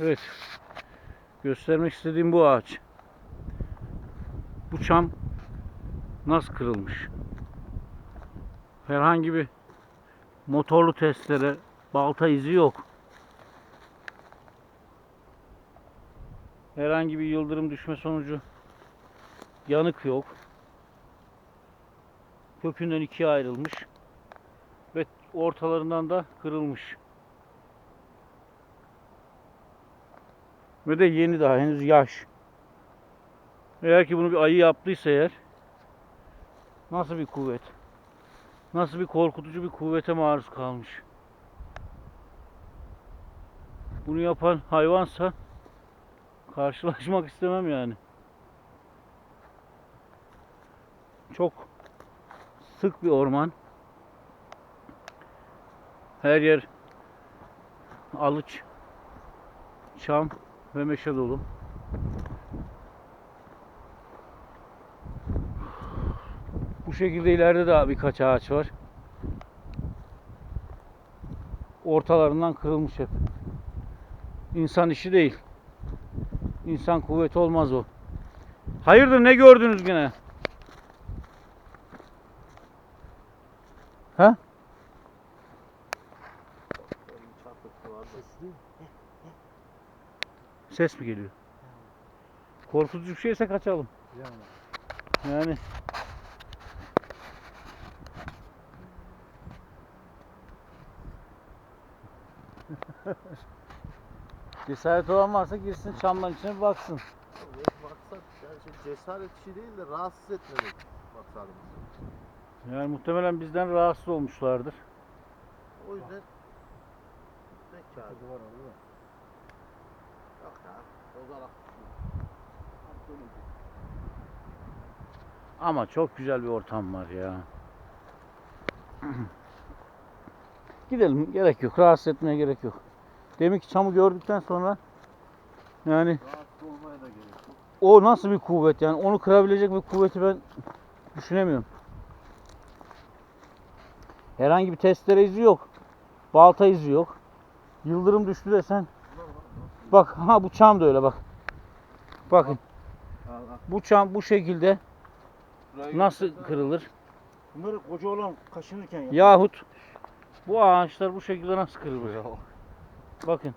Evet. Göstermek istediğim bu ağaç. Bu çam nasıl kırılmış? Herhangi bir motorlu testere, balta izi yok. Herhangi bir yıldırım düşme sonucu yanık yok. Kökünden ikiye ayrılmış ve ortalarından da kırılmış. Ve de yeni daha henüz yaş. Eğer ki bunu bir ayı yaptıysa eğer nasıl bir kuvvet? Nasıl bir korkutucu bir kuvvete maruz kalmış? Bunu yapan hayvansa karşılaşmak istemem yani. Çok sık bir orman. Her yer alıç, çam ve meşe dolu. Bu şekilde ileride daha birkaç ağaç var. Ortalarından kırılmış hep. İnsan işi değil. İnsan kuvveti olmaz o. Hayırdır ne gördünüz gene? Ha? Ses mi geliyor? Korkutucu bir şeyse kaçalım. Yani cesaret olan varsa girsin çamların içine bir baksın. Maksat yani şey cesaret işi değil de rahatsız etmemek maksadımız. Yani muhtemelen bizden rahatsız olmuşlardır. O yüzden tek kağıdı var orada. Ama çok güzel bir ortam var ya. Gidelim gerek yok. Rahatsız etmeye gerek yok. Demek ki çamı gördükten sonra yani o nasıl bir kuvvet yani onu kırabilecek bir kuvveti ben düşünemiyorum. Herhangi bir testere izi yok. Balta izi yok. Yıldırım düştü desen. Bak ha bu çam da öyle bak. Bakın bu çam bu şekilde nasıl kırılır? Bunları koca olan kaşınırken ya. Yahut bu ağaçlar bu şekilde nasıl kırılır? Bakın.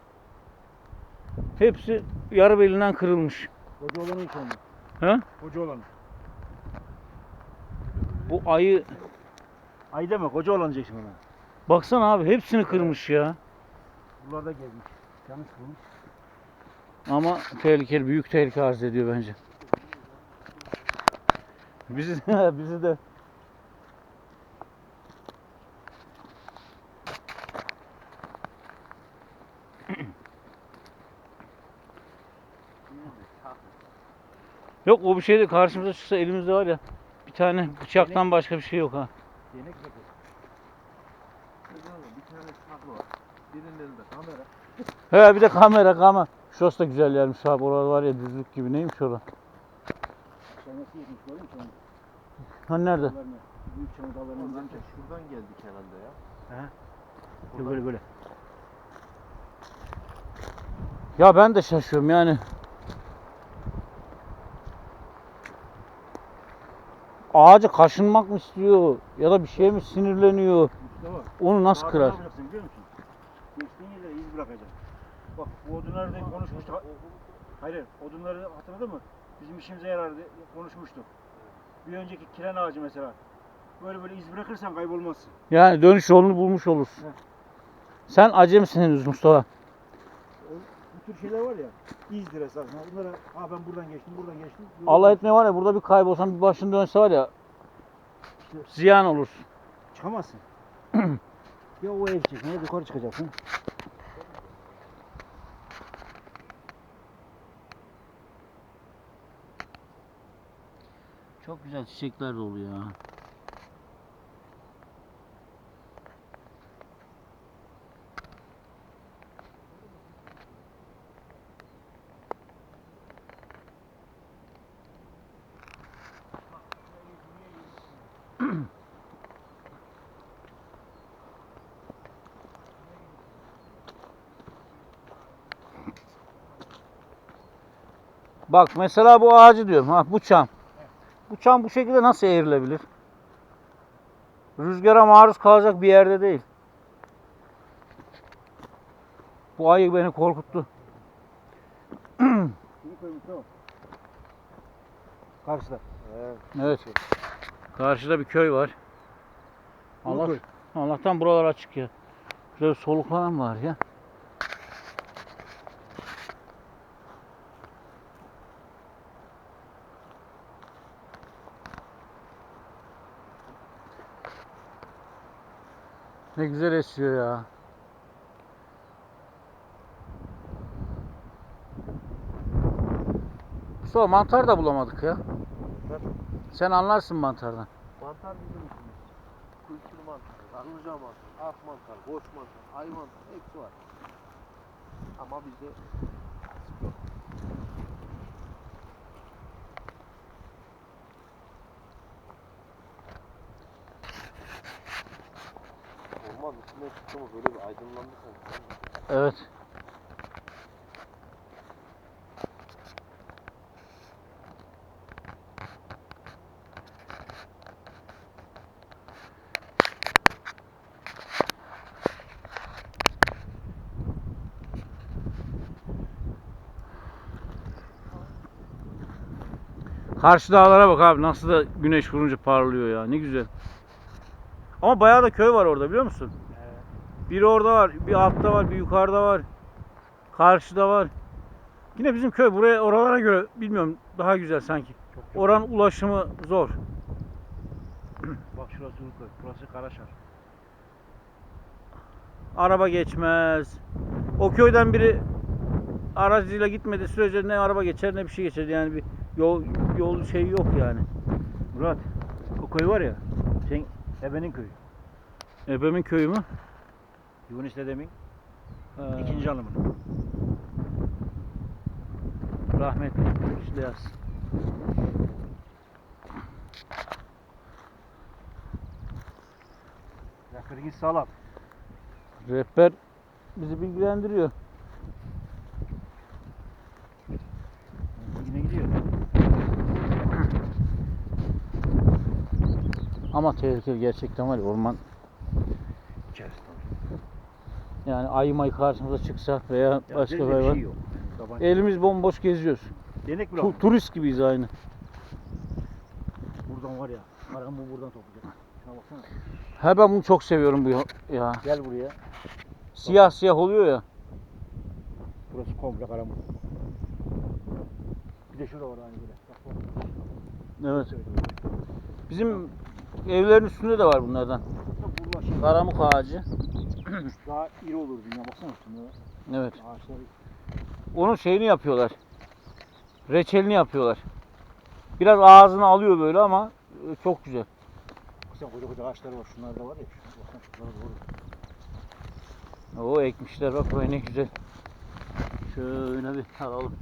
Hepsi yarı belinden kırılmış. Koca olanı hiç olmaz. He? Koca olanı. Bu ayı Ay deme koca olan diyeceksin ona. baksana abi hepsini kırmış ya. Bunlar da gezmiş. Yanlış bulmuş. Ama tehlikeli, büyük tehlike arz ediyor bence. Bizi, bizi de Yok o bir şey de karşımıza çıksa elimizde var ya bir tane bıçaktan başka bir şey yok ha. Yenek yapıyor. Bir tane saklı var. Birinin elinde kamera. He bir de kamera kamera. Şurası da güzel yermiş abi. Orada var ya düzlük gibi. Neymiş orada? Sen nasıl yetmiş görüyor musun? Ha nerede? Dallarını, Büyük çamur dallarını Oradan izlemiş. şuradan geldik herhalde ya. Yok, Böyle böyle. Ya ben de şaşıyorum yani. Ağacı kaşınmak mı istiyor ya da bir şeye mi sinirleniyor? Mustafa. Onu nasıl ağaca kırar? Ne yapacaksın biliyor musun? Geçtiğin yerlere iz bırakacaksın. Bak bu odunları da konuşmuştuk. Ha- Hayır, odunları hatırladın mı? Bizim işimize yarar diye konuşmuştuk. Bir önceki kiren ağacı mesela. Böyle böyle iz bırakırsan kaybolmazsın. Yani dönüş yolunu bulmuş olursun. Heh. Sen acemisin henüz Mustafa. Bu tür şeyler var ya, izdir esasında. Bunlara, ha ben buradan geçtim, buradan geçtim. Allah etmeye var ya burada bir kaybolsan bir başın dönse var ya ziyan olursun. Çıkamazsın. ya o ev çıkacaksın ya yukarı çıkacaksın. Çok güzel çiçekler de oluyor. Bak mesela bu ağacı diyorum. Ha bu çam. Bu çam bu şekilde nasıl eğrilebilir? Rüzgara maruz kalacak bir yerde değil. Bu ayı beni korkuttu. Karşıda. Evet. Evet. Karşıda bir köy var. Allah. Allah'tan buralar açık ya. Şöyle bir soluk falan var ya. Ne güzel esiyor ya. Mustafa mantar da bulamadık ya. Sen anlarsın mantardan. Mantar bizim işimiz. Kültür mantar, arıca mantar, ak mantar, boş mantar, ay mantar hepsi var. Ama bizde Çıktı mı böyle bir aydınlandı sanki. Evet. Karşı dağlara bak abi nasıl da güneş vurunca parlıyor ya ne güzel. Ama bayağı da köy var orada biliyor musun? Biri orada var, bir altta var, bir yukarıda var. Karşıda var. Yine bizim köy buraya oralara göre bilmiyorum daha güzel sanki. Oranın ulaşımı zor. Bak şurası Uluköy. Burası Karaşar. Araba geçmez. O köyden biri aracıyla gitmediği sürece ne araba geçer ne bir şey geçer. Yani bir yol yol şey yok yani. Murat. O köy var ya. Sen ebenin köyü. Ebemin köyü mü? Yunus dedemin Ee, ikinci hanımın. rahmetli işte yaz. Rehberiniz sağlam. Rehber bizi bilgilendiriyor. Yine gidiyor. Ama tehlikeli gerçekten var ya orman yani ayı mayı karşımıza çıksa veya Ya başka bir hayvan. şey yok. Tabanca. Elimiz bomboş geziyoruz. Denek Tu- turist gibiyiz aynı. Buradan var ya. Karambu buradan toplayacak. Şuna baksana. Ha ben bunu çok seviyorum bu ya. Gel buraya. Siyah siyah oluyor ya. Burası komple karambu. Bir de şurada var aynı böyle. Bak bak. Evet. Bizim evlerin üstünde de var bunlardan. Karamuk ağacı. daha iri olur dünya baksana şuna. Evet. Ağaçları Onun şeyini yapıyorlar. Reçelini yapıyorlar. Biraz ağzını alıyor böyle ama e, çok güzel. baksana koca koca ağaçları var. Şunlar da var ya. Baksana şunlara doğru. O ekmişler bak buraya ne güzel. Şöyle bir alalım.